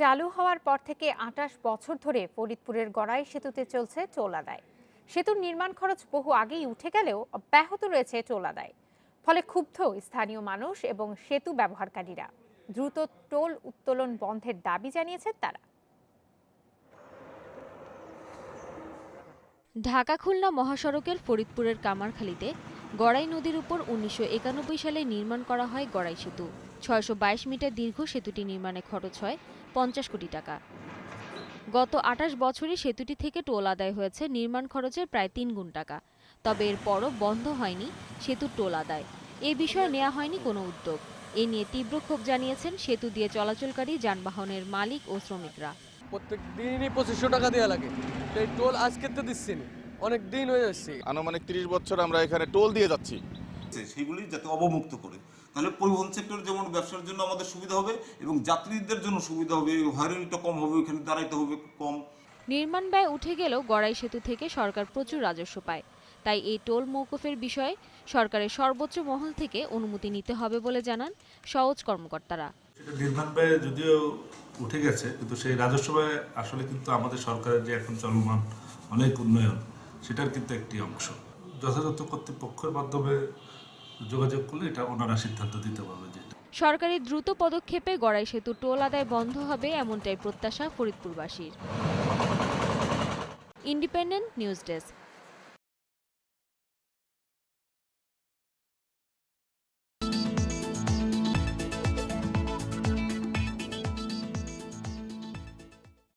চালু হওয়ার পর থেকে আটাশ বছর ধরে ফরিদপুরের গড়াই সেতুতে চলছে টোল আদায় সেতুর নির্মাণ খরচ বহু আগেই উঠে গেলেও অব্যাহত রয়েছে টোল আদায় ফলে ক্ষুব্ধ স্থানীয় মানুষ এবং সেতু ব্যবহারকারীরা। দ্রুত টোল উত্তোলন বন্ধের দাবি জানিয়েছেন তারা। ঢাকা খুলনা মহাসড়কের ফরিদপুরের কামারখালীতে গড়াই নদীর উপর উনিশশো একানব্বই সালে নির্মাণ করা হয় গড়াই সেতু। ছয়শো বাইশ মিটার দীর্ঘ সেতুটি নির্মাণে খরচ হয় পঞ্চাশ কোটি টাকা। গত আটাশ বছরে সেতুটি থেকে টোল আদায় হয়েছে নির্মাণ খরচের প্রায় তিন গুণ টাকা। তবে এরপরও বন্ধ হয়নি সেতুর টোল আদায়। এ বিষয়ে নেওয়া হয়নি কোনো উদ্যোগ। এ নিয়ে তীব্র ক্ষোভ জানিয়েছেন সেতু দিয়ে চলাচলকারী যানবাহনের মালিক ও শ্রমিকরা। প্রত্যেক দিনই পঁচিশশো টাকা দেওয়া লাগে। তো এই টোল আজকে তো দিচ্ছি অনেক দিন হয়ে যাচ্ছে। আনুমানিক তিরিশ বছর আমরা এখানে টোল দিয়ে যাচ্ছি। আছে, সেগুলি যাতে অবমুক্ত করে। তাহলে পরিবহন সেক্টর যেমন ব্যবসার জন্য আমাদের সুবিধা হবে এবং যাত্রীদের জন্য সুবিধা হবে হয়রানিটা কম হবে ওখানে দাঁড়াইতে হবে কম। নির্মাণ ব্যয় উঠে গেলেও গড়াই সেতু থেকে সরকার প্রচুর রাজস্ব পায়। তাই এই টোল মৌকুফের বিষয়ে সরকারের সর্বোচ্চ মহল থেকে অনুমতি নিতে হবে বলে জানান সওজ কর্মকর্তারা। সেটা নির্মাণ ব্যয় যদিও উঠে গেছে কিন্তু সেই রাজস্ব ব্যয় আসলে কিন্তু আমাদের সরকারের যে এখন চলমান অনেক উন্নয়ন সেটার কিন্তু একটি অংশ। যথাযথ কর্তৃপক্ষের মাধ্যমে যোগাযোগ করলে এটা ওনারা সিদ্ধান্ত দিতে পারবে সরকারি দ্রুত পদক্ষেপে গড়াই সেতু টোল আদায় বন্ধ হবে এমনটাই প্রত্যাশা ফরিদপুরবাসীর। Independent news desk.